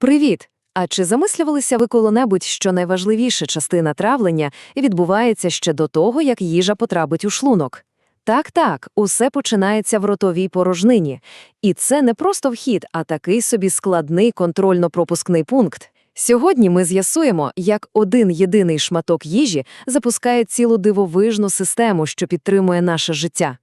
Привіт! А чи замислювалися ви коли-небудь, що найважливіша частина травлення відбувається ще до того, як їжа потрапить у шлунок? Так-так, усе починається в ротовій порожнині. І це не просто вхід, а такий собі складний контрольно-пропускний пункт. Сьогодні ми з'ясуємо, як один єдиний шматок їжі запускає цілу дивовижну систему, що підтримує наше життя.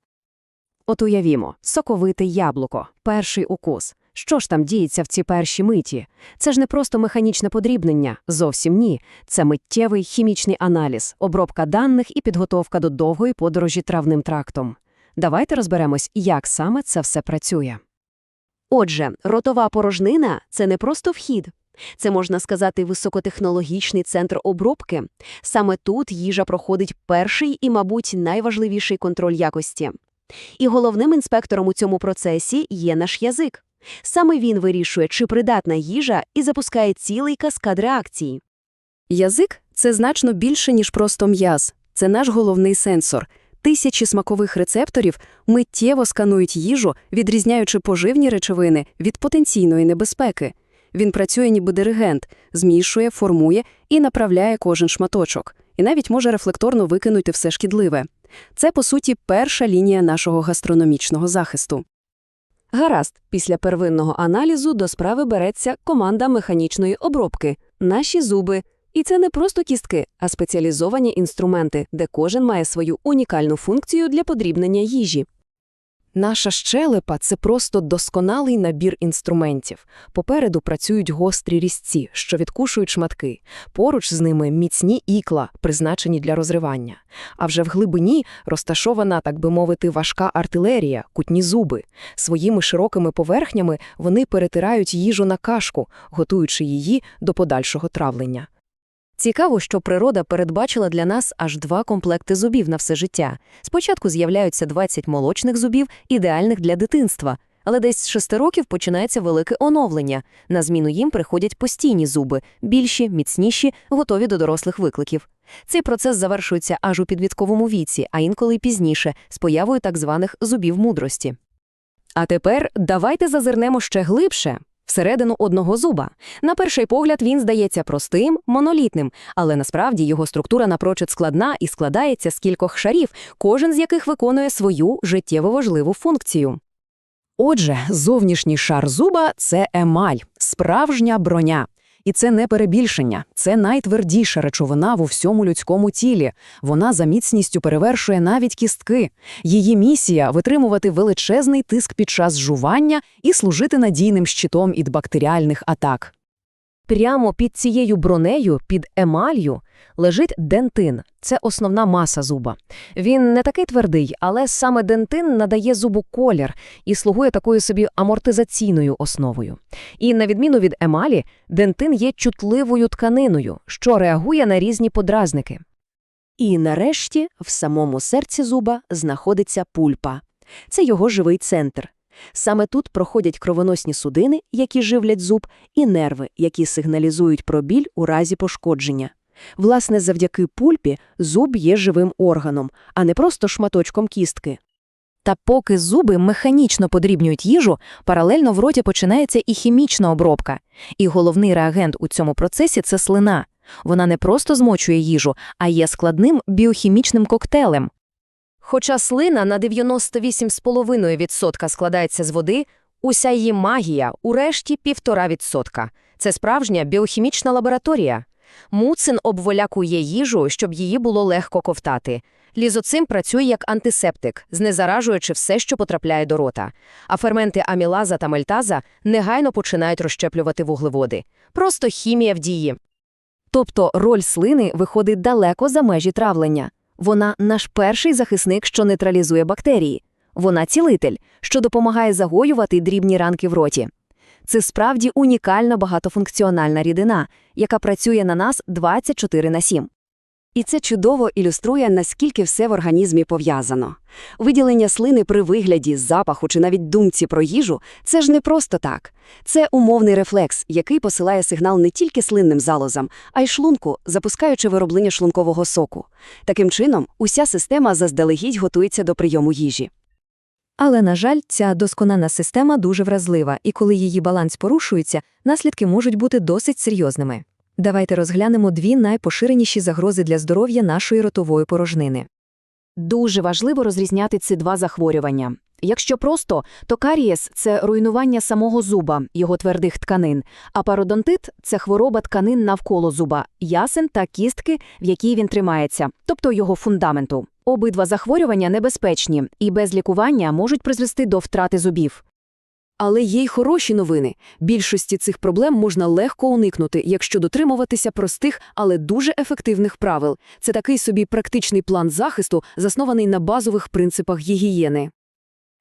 От уявімо, соковите яблуко, перший укус. Що ж там діється в ці перші миті? Це ж не просто механічне подрібнення, зовсім ні. Це миттєвий хімічний аналіз, обробка даних і підготовка до довгої подорожі травним трактом. Давайте розберемось, як саме це все працює. Отже, ротова порожнина це не просто вхід. Це, можна сказати, високотехнологічний центр обробки. Саме тут їжа проходить перший і, мабуть, найважливіший контроль якості. І головним інспектором у цьому процесі є наш язик. Саме він вирішує, чи придатна їжа, і запускає цілий каскад реакцій. Язик це значно більше, ніж просто м'яз. Це наш головний сенсор. Тисячі смакових рецепторів миттєво сканують їжу, відрізняючи поживні речовини від потенційної небезпеки. Він працює ніби диригент, змішує, формує і направляє кожен шматочок, і навіть може рефлекторно викинути все шкідливе. Це, по суті, перша лінія нашого гастрономічного захисту. Гаразд, після первинного аналізу до справи береться команда механічної обробки, наші зуби. І це не просто кістки, а спеціалізовані інструменти, де кожен має свою унікальну функцію для подрібнення їжі. Наша щелепа – це просто досконалий набір інструментів. Попереду працюють гострі різці, що відкушують шматки. Поруч з ними міцні ікла, призначені для розривання. А вже в глибині розташована, так би мовити, важка артилерія, кутні зуби. Своїми широкими поверхнями вони перетирають їжу на кашку, готуючи її до подальшого травлення. Цікаво, що природа передбачила для нас аж два комплекти зубів на все життя. Спочатку з'являються 20 молочних зубів, ідеальних для дитинства, але десь з 6 років починається велике оновлення. На зміну їм приходять постійні зуби, більші, міцніші, готові до дорослих викликів. Цей процес завершується аж у підвідковому віці, а інколи й пізніше, з появою так званих зубів мудрості. А тепер давайте зазирнемо ще глибше. Всередину одного зуба. На перший погляд він здається простим, монолітним, але насправді його структура напрочуд складна і складається з кількох шарів, кожен з яких виконує свою життєво важливу функцію. Отже, зовнішній шар зуба це емаль, справжня броня. І це не перебільшення, це найтвердіша речовина в усьому людському тілі. Вона за міцністю перевершує навіть кістки. Її місія витримувати величезний тиск під час жування і служити надійним щитом від бактеріальних атак. Прямо під цією бронею, під емалью, лежить дентин. Це основна маса зуба. Він не такий твердий, але саме дентин надає зубу колір і слугує такою собі амортизаційною основою. І на відміну від емалі, дентин є чутливою тканиною, що реагує на різні подразники. І нарешті в самому серці зуба знаходиться пульпа. Це його живий центр. Саме тут проходять кровоносні судини, які живлять зуб, і нерви, які сигналізують про біль у разі пошкодження. Власне, завдяки пульпі зуб є живим органом, а не просто шматочком кістки. Та поки зуби механічно подрібнюють їжу, паралельно в роті починається і хімічна обробка. І головний реагент у цьому процесі це слина. Вона не просто змочує їжу, а є складним біохімічним коктейлем. Хоча слина на 98,5% складається з води, уся її магія у решті 1,5%. Це справжня біохімічна лабораторія. Муцин обволякує їжу, щоб її було легко ковтати. Лізоцим працює як антисептик, знезаражуючи все, що потрапляє до рота. А ферменти амілаза та мельтаза негайно починають розщеплювати вуглеводи. Просто хімія в дії. Тобто роль слини виходить далеко за межі травлення. Вона наш перший захисник, що нейтралізує бактерії. Вона цілитель, що допомагає загоювати дрібні ранки в роті. Це справді унікальна багатофункціональна рідина, яка працює на нас 24 на 7. І це чудово ілюструє, наскільки все в організмі пов'язано. Виділення слини при вигляді, запаху чи навіть думці про їжу це ж не просто так. Це умовний рефлекс, який посилає сигнал не тільки слинним залозам, а й шлунку, запускаючи вироблення шлункового соку. Таким чином, уся система заздалегідь готується до прийому їжі. Але, на жаль, ця досконана система дуже вразлива, і коли її баланс порушується, наслідки можуть бути досить серйозними. Давайте розглянемо дві найпоширеніші загрози для здоров'я нашої ротової порожнини. Дуже важливо розрізняти ці два захворювання. Якщо просто, то карієс – це руйнування самого зуба, його твердих тканин, а пародонтит – це хвороба тканин навколо зуба, ясен та кістки, в якій він тримається, тобто його фундаменту. Обидва захворювання небезпечні і без лікування можуть призвести до втрати зубів. Але є й хороші новини. Більшості цих проблем можна легко уникнути, якщо дотримуватися простих, але дуже ефективних правил. Це такий собі практичний план захисту, заснований на базових принципах гігієни.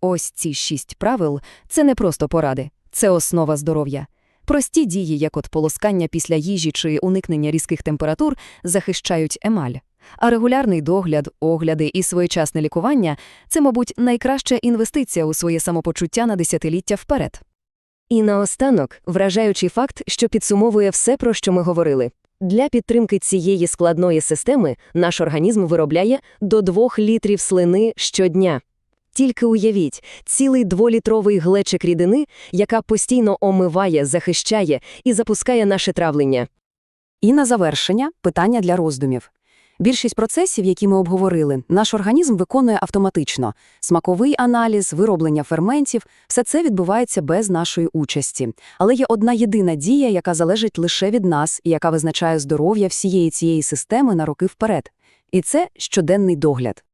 Ось ці шість правил – це не просто поради, це основа здоров'я. Прості дії, як от полоскання після їжі чи уникнення різких температур, захищають емаль. А регулярний догляд, огляди і своєчасне лікування – це, мабуть, найкраща інвестиція у своє самопочуття на десятиліття вперед. І наостанок вражаючий факт, що підсумовує все, про що ми говорили. Для підтримки цієї складної системи наш організм виробляє до 2 літрів слини щодня. Тільки уявіть, цілий дволітровий глечик рідини, яка постійно омиває, захищає і запускає наше травлення. І на завершення питання для роздумів. Більшість процесів, які ми обговорили, наш організм виконує автоматично. Смаковий аналіз, вироблення ферментів – все це відбувається без нашої участі. Але є одна єдина дія, яка залежить лише від нас і яка визначає здоров'я всієї цієї системи на роки вперед. І це щоденний догляд.